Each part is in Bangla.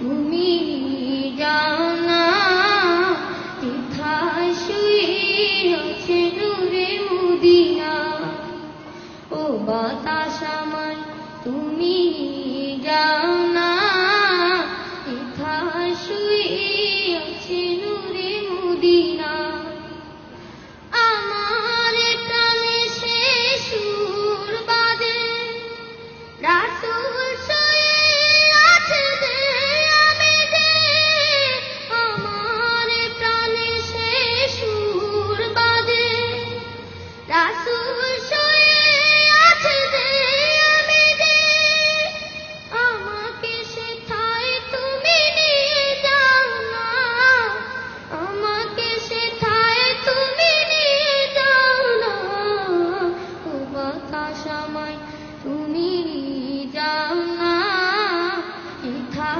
Bumi.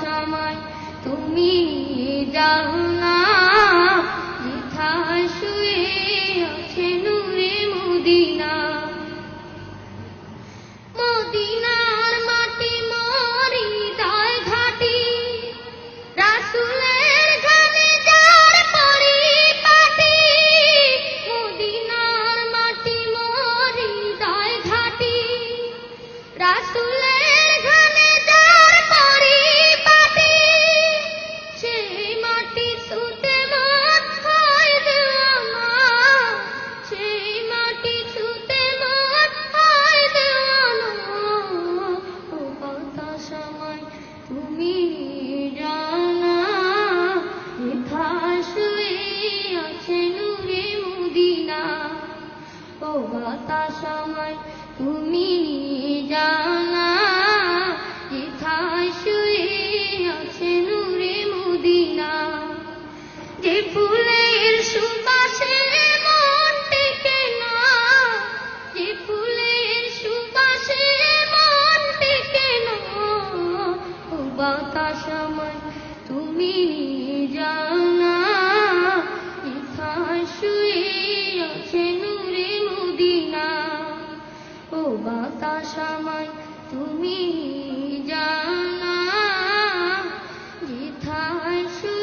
সময় তুমি যাও না শুয়ে তুমি জানা যেথায় শুয়ে আছে নূরে মুদিনা যে ফুল হতাশাময় তুমি জানা যেথায়